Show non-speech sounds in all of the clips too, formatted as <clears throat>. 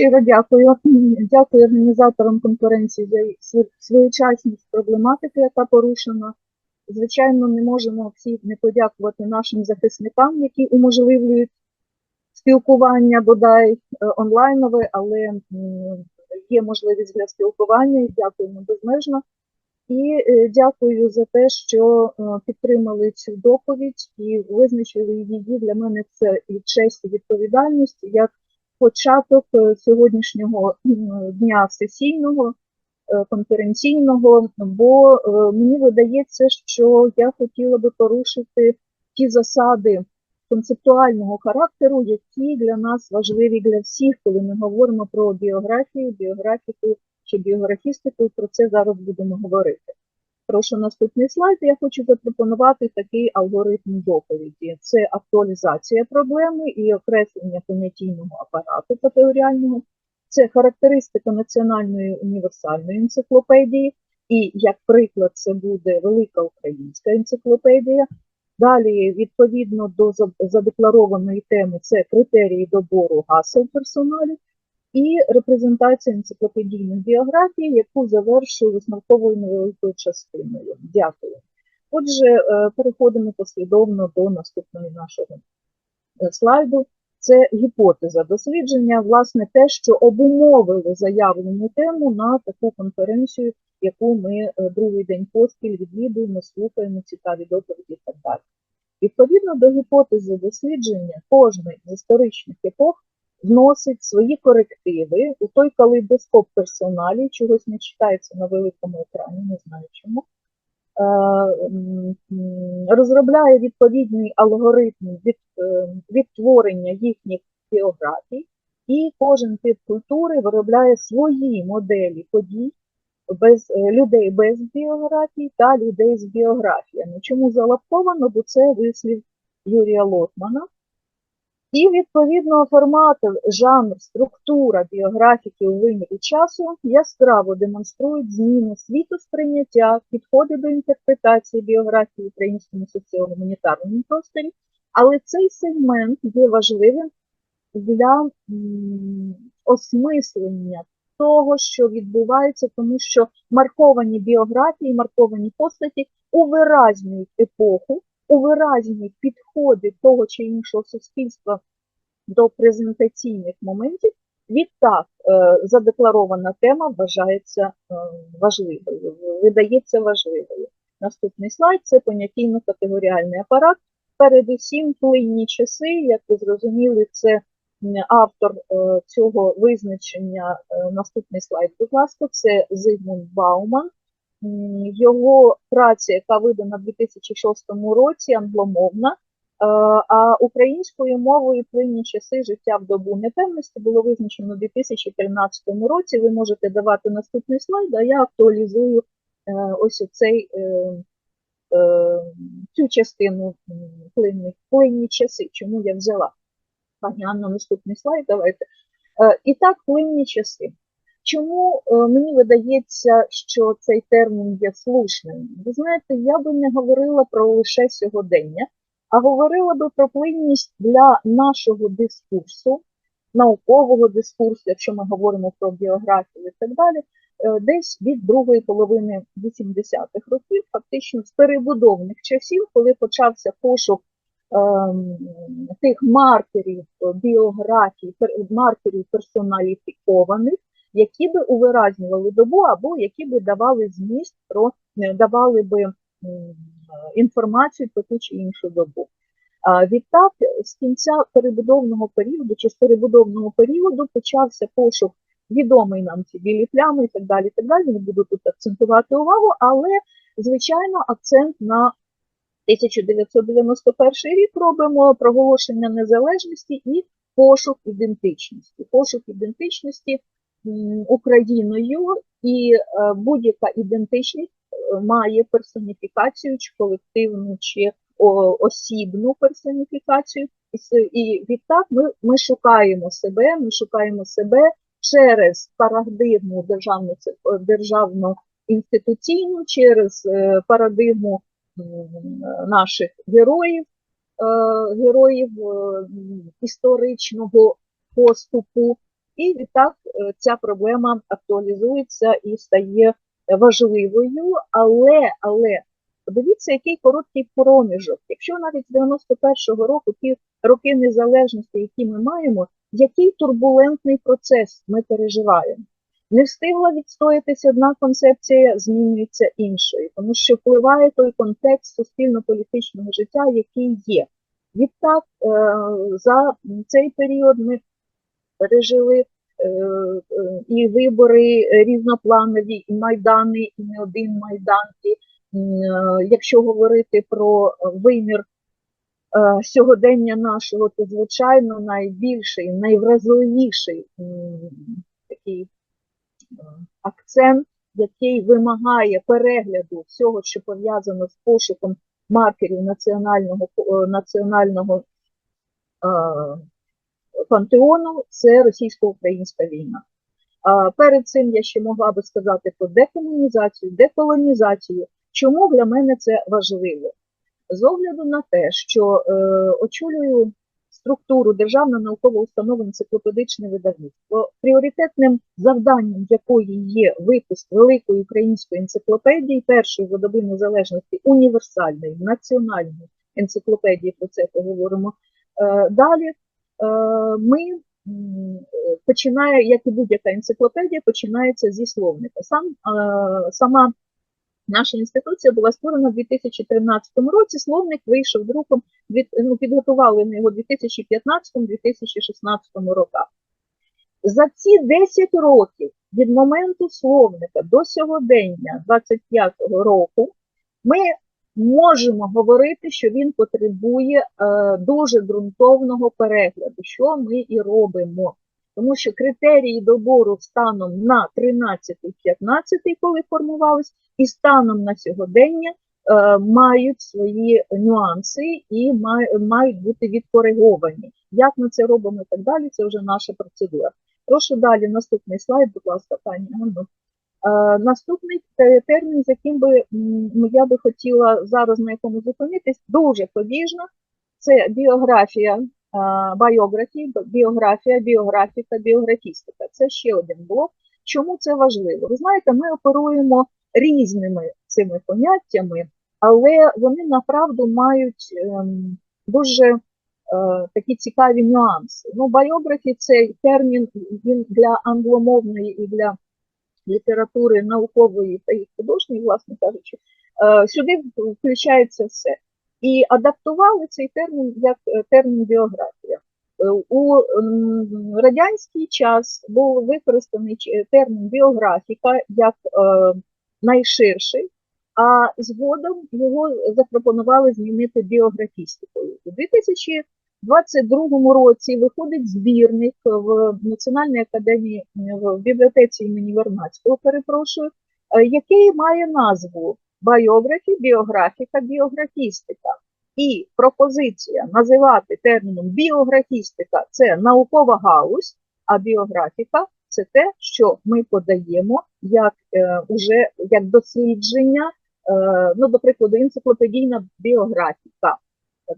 Щиро дякую. Дякую організаторам конференції за своєчасність проблематики, яка порушена. Звичайно, не можемо всі не подякувати нашим захисникам, які уможливлюють спілкування, бодай е, онлайнове, але є можливість для спілкування і дякуємо безмежно. І е, дякую за те, що е, підтримали цю доповідь і визначили її для мене це і честь, і відповідальність як початок е, сьогоднішнього дня сесійного, е, конференційного, бо е, мені видається, що я хотіла би порушити ті засади концептуального характеру, які для нас важливі для всіх, коли ми говоримо про біографію, біографіку чи біографістику, про це зараз будемо говорити. Прошу наступний слайд. Я хочу запропонувати такий алгоритм доповіді: це актуалізація проблеми і окреслення понятійного апарату категоріального, це характеристика національної універсальної енциклопедії, і як приклад, це буде велика українська енциклопедія. Далі, відповідно до задекларованої теми, це критерії добору гасел персоналів і репрезентація енциклопедійної біографії, яку завершую висновковою невеликою частиною. Дякую. Отже, е, переходимо послідовно до наступного нашого е, слайду. Це гіпотеза дослідження, власне, те, що обумовило заявлену тему на таку конференцію, яку ми е, другий день поспіль відвідуємо, слухаємо цікаві доповіді і так далі. Відповідно до гіпотези дослідження кожної з історичних епох вносить свої корективи у той калейдоскоп персоналі, чогось не читається на великому екрані, не знаю чому. Е, Розробляє відповідний алгоритм від, е, відтворення їхніх біографій, і кожен тип культури виробляє свої моделі подій без е, людей без біографій та людей з біографіями. Чому залапковано? Бо це вислів Юрія Лотмана. І відповідно формат, жанр, структура біографіки у вимірі часу яскраво демонструють зміну світу сприйняття, підходи до інтерпретації біографії в українському соціогуманітарному просторі, але цей сегмент є важливим для осмислення того, що відбувається, тому що марковані біографії, марковані постаті увиразнюють епоху, увиразнюють підходи того чи іншого суспільства до презентаційних моментів. Відтак е, задекларована тема вважається е, важливою, видається важливою. Наступний слайд це понятійно-категоріальний апарат. Передусім плинні часи, як ви зрозуміли, це автор е, цього визначення. Наступний слайд, будь ласка, це Зигмунд Бауман. Його праця, яка видана в 2006 році, англомовна, Е, А українською мовою плинні часи життя в добу непевності було визначено у 2013 році. Ви можете давати наступний слайд, а я актуалізую е, ось оцей, е, цю частину плинні, плинні часи. Чому я взяла? Пані Анна, наступний слайд, давайте. І так, плинні часи. Чому е, мені видається, що цей термін є слушним? Ви знаєте, я би не говорила про лише сьогодення, а говорила би про плинність для нашого дискурсу, наукового дискурсу, якщо ми говоримо про біографію і так далі, е, десь від другої половини 80-х років, фактично з перебудовних часів, коли почався пошук ем, тих маркерів е, біографій, пер- маркерів персоналіфікованих, які би увиразнювали добу або які би давали зміст про е, давали би інформацію про ту чи іншу добу. Відтак, з кінця перебудовного періоду чи з перебудовного періоду почався пошук відомий нам ці білі плями і так далі. так далі. Не буду тут акцентувати увагу, але звичайно акцент на 1991 рік робимо проголошення незалежності і пошук ідентичності. Пошук ідентичності Україною і е, будь-яка ідентичність е, має персоніфікацію, чи колективну, чи осібну персоніфікацію. І, відтак ми, ми шукаємо себе, ми шукаємо себе через парадигму державну, державну інституційну, через е, парадигму наших героїв, е, героїв е, історичного поступу, І відтак е, ця проблема актуалізується і стає важливою, але, але подивіться, який короткий проміжок. Якщо навіть з 91-го року ті роки незалежності, які ми маємо, який турбулентний процес ми переживаємо. Не встигла відстоятися одна концепція, змінюється іншою, тому що впливає той контекст суспільно-політичного життя, який є. Відтак, е, за цей період ми пережили е, е, і вибори різнопланові, і майдани, і не один майдан. І, якщо говорити про вимір сьогодення нашого, то звичайно найбільший, найвразливіший такий акцент, який вимагає перегляду всього, що пов'язано з пошуком маркерів національного національного пантеону, це російсько-українська війна. Перед цим я ще могла би сказати про декомунізацію, деколонізацію. Чому для мене це важливо? З огляду на те, що е, очолюю структуру Державна наукова установа енциклопедичне видавництво, пріоритетним завданням якої є випуск великої української енциклопедії, першої в доби незалежності універсальної національної енциклопедії, про це поговоримо е, далі. Е, ми починає, як і будь-яка енциклопедія, починається зі словника. Сам, Сама наша інституція була створена в 2013 році. Словник вийшов друком, ну, підготували ми його у 2015-2016 роках. За ці 10 років від моменту словника до сьогодення 25-го року ми можемо говорити, що він потребує е, дуже ґрунтовного перегляду, що ми і робимо. Тому що критерії добору станом на 13-15, коли формувались, і станом на сьогодення е, мають свої нюанси і мають бути відкориговані. Як ми це робимо і так далі, це вже наша процедура. Прошу далі наступний слайд, будь ласка, пані Анну. Е, наступний термін, з яким би я би хотіла зараз на якому зупинитись, дуже побіжно, це біографія, біографії, біографія, біографіка, біографістика. Це ще один блок. Чому це важливо? Ви знаєте, ми оперуємо різними цими поняттями, але вони направду мають ем, дуже е, такі цікаві нюанси. Ну, біографі цей термін він для англомовної і для літератури наукової та і художньої, власне кажучи, е, сюди включається все. І адаптували цей термін як е, термін біографія. Е, у радянський час був використаний термін біографіка як найширший, а згодом його запропонували змінити біографістикою. У 2022 році виходить збірник в Національній академії в бібліотеці імені Вернацького, перепрошую, е, який має назву Біографі, біографіка, біографістика. І пропозиція називати терміном біографістика це наукова галузь, а біографіка це те, що ми подаємо як е, уже як дослідження, е, ну, до прикладу, енциклопедійна біографіка,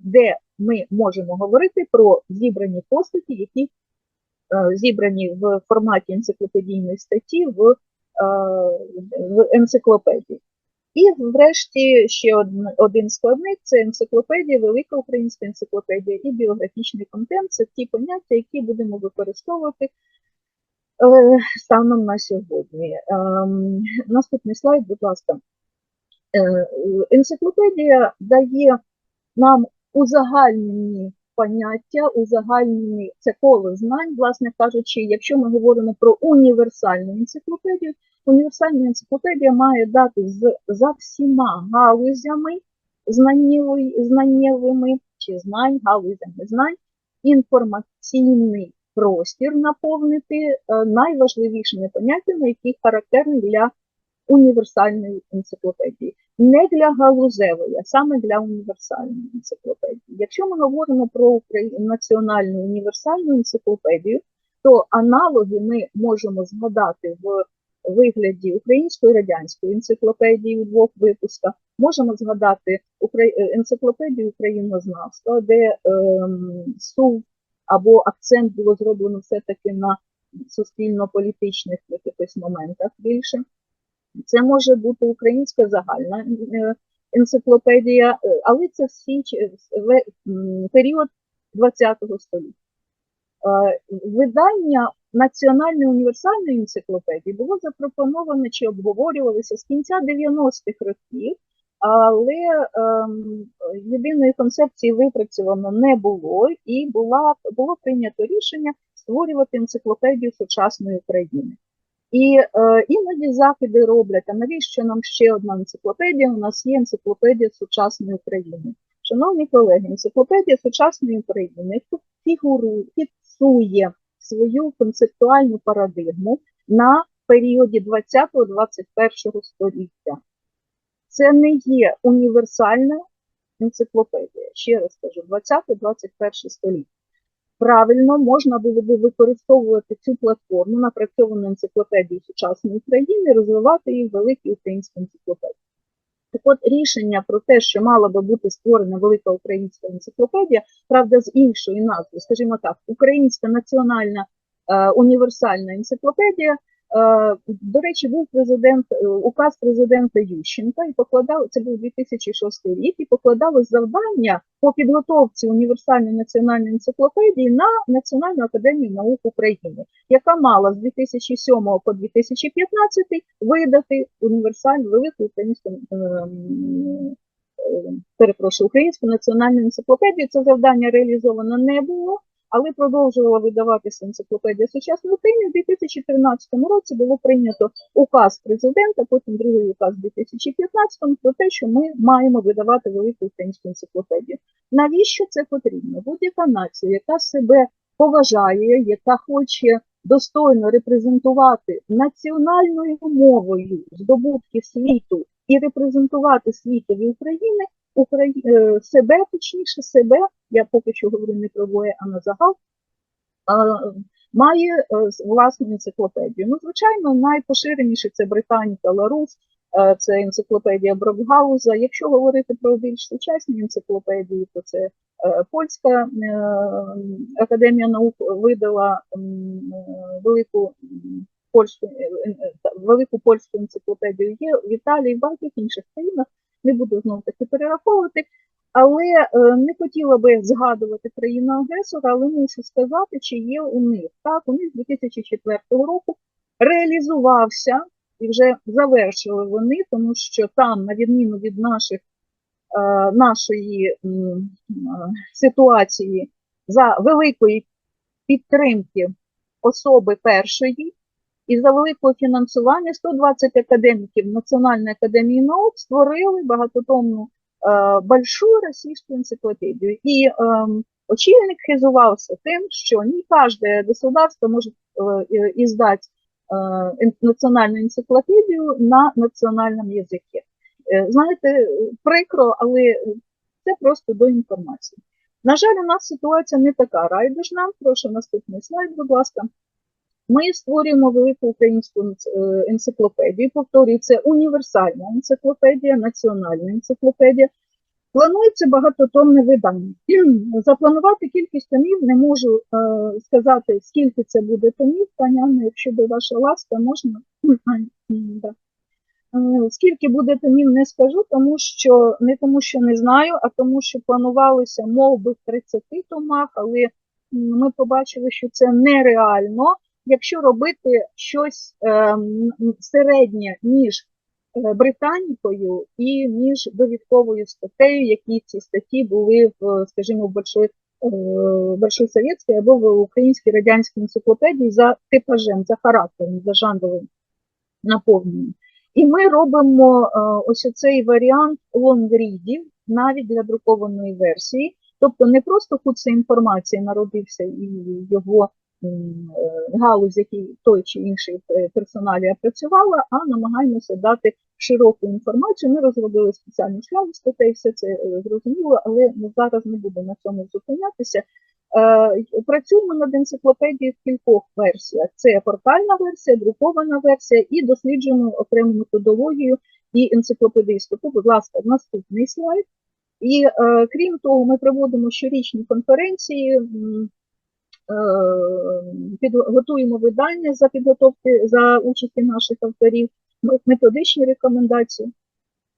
де ми можемо говорити про зібрані постаті, які е, зібрані в форматі енциклопедійної статті в, е, в енциклопедії. І, врешті, ще один, один складник це енциклопедія, велика українська енциклопедія і біографічний контент це ті поняття, які будемо використовувати е, станом на сьогодні. Ем, наступний слайд, будь ласка. Енциклопедія дає нам узагальнені поняття, узагальнені це коло знань, власне кажучи, якщо ми говоримо про універсальну енциклопедію, універсальна енциклопедія має дати з, за всіма галузями знаннєвими чи знань, галузями знань, інформаційний простір наповнити е, найважливішими поняттями, які характерні для універсальної енциклопедії не для галузевої, а саме для універсальної енциклопедії. Якщо ми говоримо про національну універсальну енциклопедію, то аналоги ми можемо згадати в вигляді української радянської енциклопедії у двох випусках, можемо згадати енциклопедію українознавства, де ем, сув або акцент було зроблено все-таки на суспільно-політичних якихось моментах більше. Це може бути українська загальна е, енциклопедія, е, але це всі період ХХ століття. Е, Видання Національної універсальної енциклопедії було запропоновано чи обговорювалося з кінця 90-х років, але ем, єдиної концепції випрацьовано не було, і була, було прийнято рішення створювати енциклопедію сучасної України. І е, іноді заходи роблять, а навіщо нам ще одна енциклопедія? У нас є енциклопедія сучасної України. Шановні колеги, енциклопедія сучасної України фігурує, фіксує свою концептуальну парадигму на періоді 20-21 століття. Це не є універсальна енциклопедія. Ще раз кажу, 20-21 століття. Правильно можна було би використовувати цю платформу напрацьовану енциклопедію сучасної України, розвивати її в великій українській енциклопедії. Так от рішення про те, що мала би бути створена велика українська енциклопедія, правда, з іншої назви, скажімо так, Українська національна е, універсальна енциклопедія. Е, до речі, був президент, е, указ президента Ющенка і покладав, це був 2006 рік, і покладалось завдання по підготовці універсальної національної енциклопедії на Національну академію наук України, яка мала з 2007 по 2015 видати універсальну велику українську ем, е, перепрошую, українську національну енциклопедію. Це завдання реалізовано не було, але продовжувала видаватися енциклопедія сучасної України. У 2013 році було прийнято указ президента, потім другий указ у 2015 про те, що ми маємо видавати велику українську енциклопедію. Навіщо це потрібно? Будь-яка нація, яка себе поважає, яка хоче достойно репрезентувати національною мовою здобутки світу і репрезентувати світові України, Украї... е, себе, точніше себе, я поки що говорю не про двоє, а на загал, має е, власну енциклопедію. Ну, звичайно, найпоширеніше це Британіка Ларус, е, це енциклопедія Брокгауза. Якщо говорити про більш сучасні енциклопедії, то це польська академія наук видала велику польську велику польську енциклопедію. Є в Італії, в багатьох інших країнах. Не буду знову таки перераховувати. Але е, не хотіла би згадувати країну агресора, але мушу сказати, чи є у них. Так, у них з 2004 року реалізувався і вже завершили вони, тому що там, на відміну від наших, е, нашої е, ситуації, за великої підтримки особи першої і за великого фінансування 120 академіків Національної академії наук створили багатотомну е, большую російську енциклопедію. І е, очільник хизувався тим, що не кожне государство може е, издать е, національну енциклопедію на національному язикі. Е, Знаєте, прикро, але це просто до інформації. На жаль, у нас ситуація не така райдужна. Прошу наступний слайд, будь ласка. Ми створюємо велику українську е, енциклопедію. Повторюю, це універсальна енциклопедія, національна енциклопедія. Планується багатотомне видання. <clears throat> Запланувати кількість томів не можу е, сказати, скільки це буде томів. Пані Анна, якщо би ваша ласка, можна. <clears throat> Да. Е, Скільки буде томів, не скажу, тому що не тому, що не знаю, а тому, що планувалося мов би в 30 томах, але ми побачили, що це нереально. Якщо робити щось ем, середнє між е, Британікою і між довідковою статтею, які ці статті були в, скажімо, в большой, е, большой або в українській радянській енциклопедії за типажем, за характером, за жанровим наповненням. І ми робимо е, ось цей варіант лонгрідів навіть для друкованої версії. Тобто не просто куця інформації народився і його е, галузь, який той чи інший е, персоналія працювала, а намагаємося дати широку інформацію. Ми розробили спеціальну шлягу статей, все це е, зрозуміло, але ми зараз не будемо на цьому зупинятися. Е, Працюємо над енциклопедією в кількох версіях. Це портальна версія, друкована версія і досліджуємо окрему методологію і енциклопедистику. Будь ласка, наступний слайд. І е, крім того, ми проводимо щорічні конференції. М, підготуємо видання за підготовки за участі наших авторів, методичні рекомендації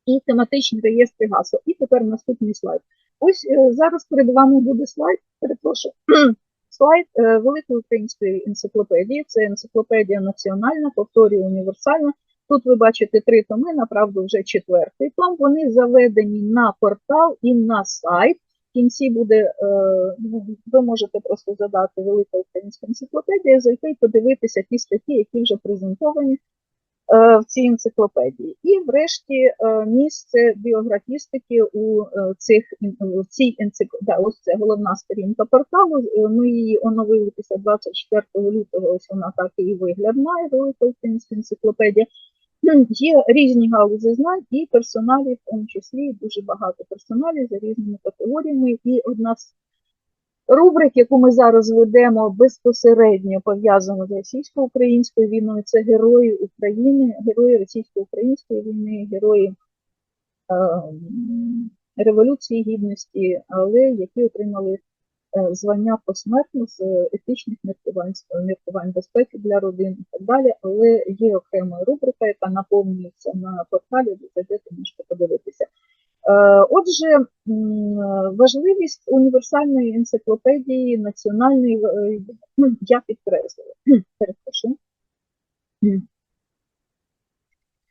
і тематичні реєстри гасел. І тепер наступний слайд. Ось е, зараз перед вами буде слайд, перепрошую, <clears throat> слайд е, Великої української енциклопедії. Це енциклопедія національна, повторюю, універсальна. Тут ви бачите три томи, направду вже четвертий том. Вони заведені на портал і на сайт. Кінці буде, е, ну, ви можете просто задати Велика Українська енциклопедія, зайти і подивитися ті статті, які вже презентовані е, в цій енциклопедії. І врешті е, місце біографістики у цих в цій енциклопедії. Да, ось це головна сторінка порталу. Ми її оновили після 24 лютого. Ось вона так і вигляд має, Велика Українська енциклопедія. Є різні галузі знань і персоналів, в тому числі дуже багато персоналів за різними категоріями. І одна з рубрик, яку ми зараз ведемо безпосередньо пов'язана з російсько-українською війною, це герої України, герої російсько-української війни, герої е, Революції Гідності, але які отримали звання посмертно з етичних міркувань, міркувань безпеки для родин і так далі. Але є окрема рубрика, яка наповнюється на порталі, де зайдете, можете подивитися. Е, Отже, важливість універсальної енциклопедії національної е, <clears throat> я підкреслила. <clears throat> Перепрошую.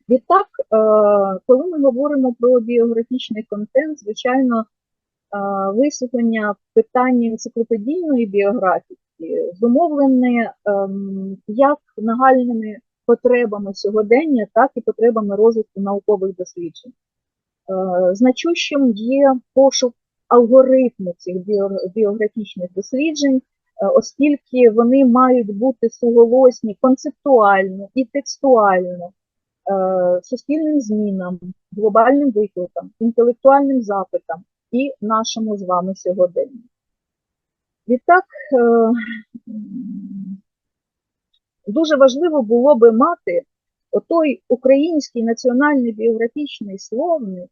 Відтак, е, коли ми говоримо про біографічний контент, звичайно, е, висвітлення питання енциклопедійної біографії зумовлене ем, як нагальними потребами сьогодення, так і потребами розвитку наукових досліджень. Е, Значущим є пошук алгоритму цих біографічних досліджень, е, оскільки вони мають бути суголосні концептуально і текстуально е, суспільним змінам, глобальним викликам, інтелектуальним запитам і нашому з вами сьогоденню. Відтак, е, дуже важливо було би мати отой український національний біографічний словник,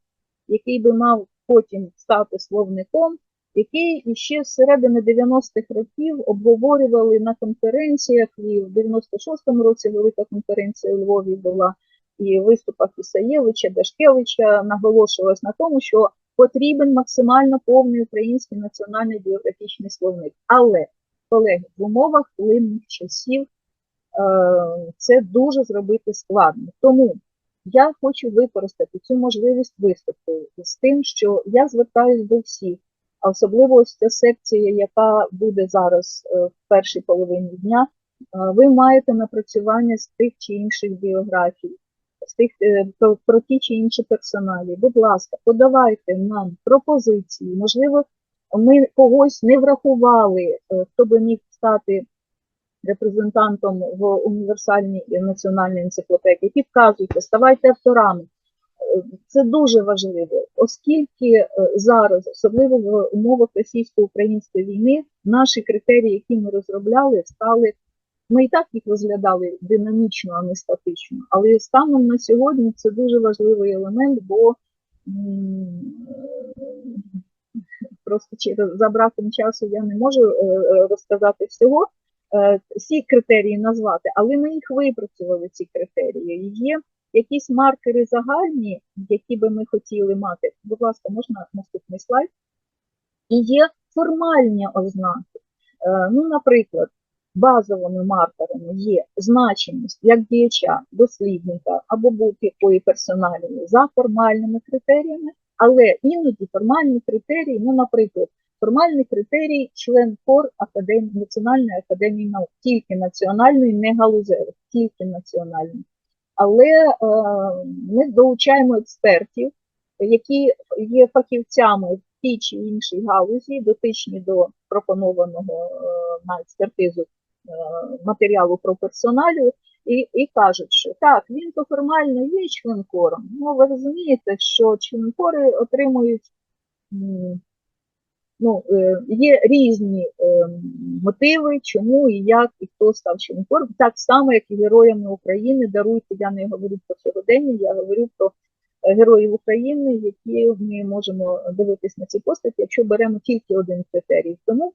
який би мав потім стати словником, який ще з середини 90-х років обговорювали на конференціях, і в 96-му році велика конференція у Львові була, і в виступах Ісаєвича, Дашкевича наголошувалось на тому, що потрібен максимально повний український національний біографічний словник. Але, колеги, в умовах плинних часів е, це дуже зробити складно. Тому я хочу використати цю можливість виступу з тим, що я звертаюся до всіх, а особливо ось ця секція, яка буде зараз е, в першій половині дня, е, ви маєте напрацювання з тих чи інших біографій, тих е, про, про ті чи інші персоналі. Будь ласка, подавайте нам пропозиції. Можливо, ми когось не врахували, е, хто би міг стати репрезентантом в універсальній національній енциклопедії. Підказуйте, ставайте авторами. Е, Це дуже важливо, оскільки зараз, особливо в умовах російсько-української війни, наші критерії, які ми розробляли, стали. Ми і так їх розглядали динамічно, а не статично. Але станом на сьогодні це дуже важливий елемент, бо просто через за браком часу я не можу е, е, розказати всього, е, всі критерії назвати, але ми їх випрацювали, ці критерії. Є якісь маркери загальні, які би ми хотіли мати. Будь ласка, можна наступний слайд? І є формальні ознаки. Ну, наприклад, базовими маркерами є значимість як діяча, дослідника або будь-якої персоналії за формальними критеріями, але іноді формальні критерії, ну, наприклад, формальний критерій член КОР Академії, Національної академії наук, тільки національної, не галузевих, тільки національної. Але е, ми долучаємо експертів, які є фахівцями в тій чи іншій галузі, дотичні до пропонованого е, на експертизу матеріалу про персоналію, і, і кажуть, що так, він то формально є членкором. Ну, ви розумієте, що членкори отримують. Ну, е, є різні е, мотиви, чому і як, і хто став членкором. Так само, як і героями України. Даруйте, я не говорю про сьогодення, я говорю про е, героїв України, які ми можемо дивитись на ці постаті, якщо беремо тільки один критерій. Тому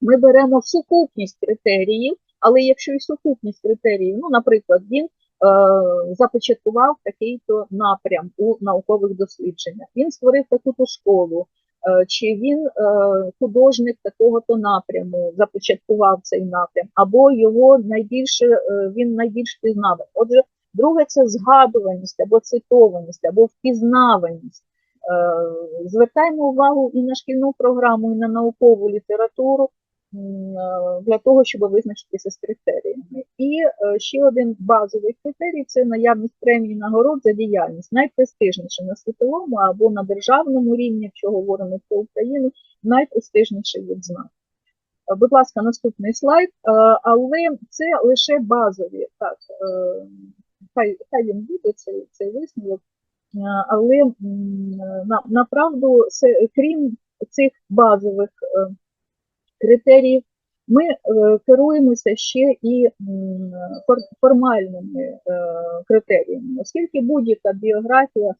ми беремо сукупність критеріїв, але якщо і сукупність критеріїв, ну, наприклад, він е, започаткував такий-то напрям у наукових дослідженнях, він створив таку-то школу, е, чи він е, художник такого-то напряму, започаткував цей напрям, або його найбільше е, він найбільш пізнаваний. Отже, друге це згадуваність або цитованість, або впізнаваність. Е, Звертаємо увагу і на шкільну програму, і на наукову літературу для того, щоб визначитися з критеріями. І е, ще один базовий критерій це наявність премій і нагород за діяльність. Найпрестижніше на світовому або на державному рівні, якщо говоримо про Україну, найпрестижніший відзнак. Е, Будь ласка, наступний слайд. Е, Але це лише базові. Так, хай, хай він буде цей, цей висновок. Але на, направду, крім цих базових критеріїв, ми е, керуємося ще і формальними е, критеріями, оскільки будь-яка біографія е,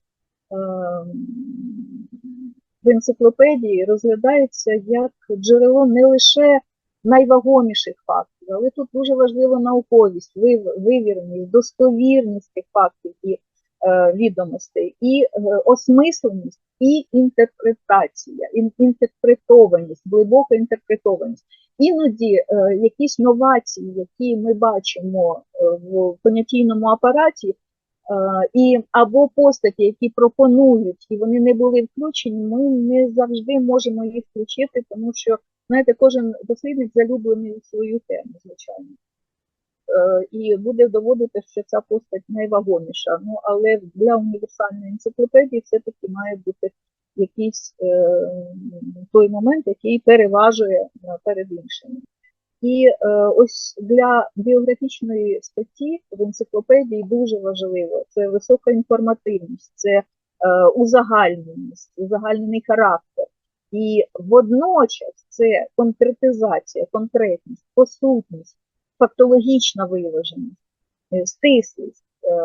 в енциклопедії розглядається як джерело не лише найвагоміших фактів, але тут дуже важлива науковість, вивіреність, достовірність тих фактів відомостей, і е, осмисленість, і інтерпретація, інтерпретованість, глибока інтерпретованість. Іноді е, якісь новації, які ми бачимо е, в понятійному апараті, е, і або постаті, які пропонують, і вони не були включені, ми не завжди можемо їх включити, тому що знаєте, кожен дослідник залюблений у свою тему, звичайно. Е, І буде доводити, що ця постать найвагоміша. Ну, але для універсальної енциклопедії все-таки має бути якийсь е, той момент, який переважує е, перед іншими. І е, ось для біографічної статті в енциклопедії дуже важливо це висока інформативність, це е, узагальненість, узагальнений характер. І водночас це конкретизація, конкретність, посутність, фактологічна виваженість, е, стислість, е,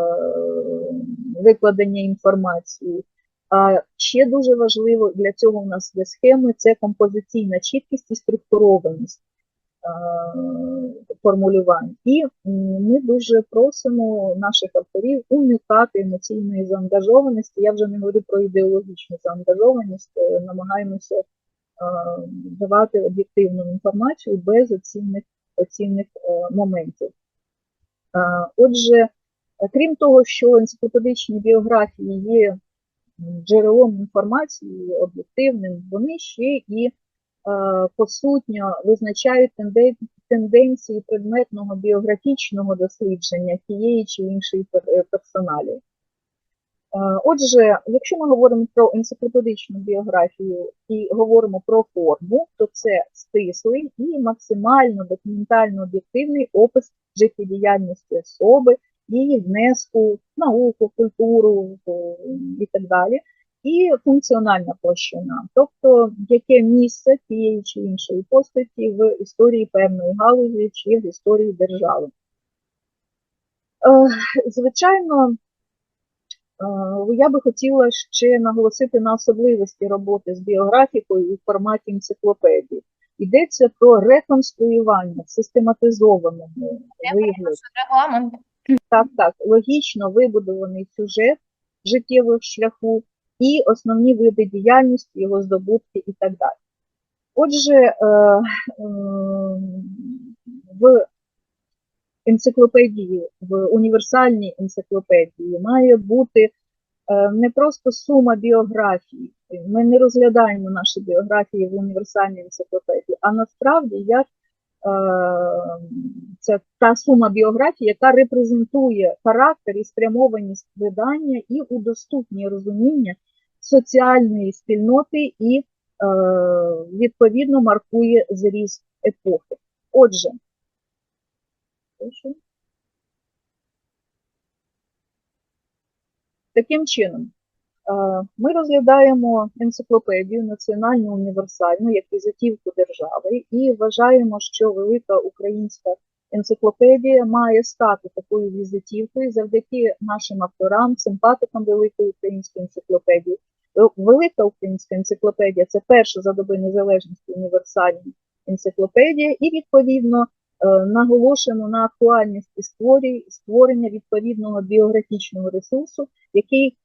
викладення інформації. А ще дуже важливо для цього у нас є схеми це композиційна чіткість і структурованість е, формулювань. І ми дуже просимо наших авторів уникати емоційної заангажованості. Я вже не говорю про ідеологічну заангажованість, намагаємося давати об'єктивну інформацію без оцінних, оцінних е, моментів. Е, Отже, крім того, що енциклопедичні біографії є джерелом інформації об'єктивним, вони ще і е, посутньо визначають тенденції предметного біографічного дослідження тієї чи іншої пер- персоналі. Е, Отже, якщо ми говоримо про енциклопедичну біографію і говоримо про форму, то це стислий і максимально документально об'єктивний опис життєдіяльності особи, її внеску науку, культуру і так далі. І функціональна площина, тобто яке місце тієї чи іншої постаті в історії певної галузі чи в історії держави. Е, Звичайно, Е, Я би хотіла ще наголосити на особливості роботи з біографікою у форматі енциклопедії. Йдеться про реконструювання в систематизованому вигляді. Так, так, логічно вибудований сюжет життєвого шляху і основні види діяльності, його здобутки і так далі. Отже, е, в енциклопедії, в універсальній енциклопедії має бути е, не просто сума біографій. Ми не розглядаємо наші біографії в універсальній енциклопедії, а насправді як е, це та сума біографій, яка репрезентує характер і спрямованість видання і удоступнює розуміння соціальної спільноти і е, відповідно маркує зріз епохи. Отже, Прошу. Таким чином, е, ми розглядаємо енциклопедію національну універсальну як візитівку держави і вважаємо, що велика українська енциклопедія має стати такою візитівкою завдяки нашим авторам, симпатикам великої української енциклопедії. Е, Велика українська енциклопедія це перша за доби незалежності універсальна енциклопедія, і відповідно наголошуємо на актуальності створі- створення відповідного біографічного ресурсу, який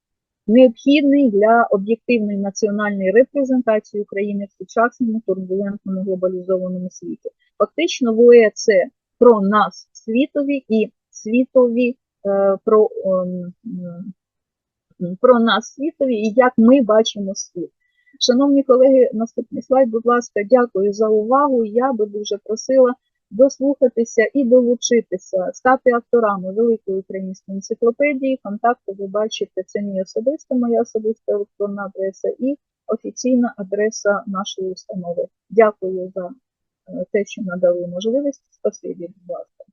необхідний для об'єктивної національної репрезентації України в сучасному турбулентному глобалізованому світі. Фактично, ВОЕ це про нас світові і світові е, про, ем, про нас світові і як ми бачимо світ. Шановні колеги, наступний слайд, будь ласка, дякую за увагу. Я би дуже просила дослухатися і долучитися, стати авторами великої української енциклопедії. Контакти ви бачите, це мій особиста, моя особиста електронна адреса і офіційна адреса нашої установи. Дякую за е, те, що надали можливість. Спасибі, будь ласка.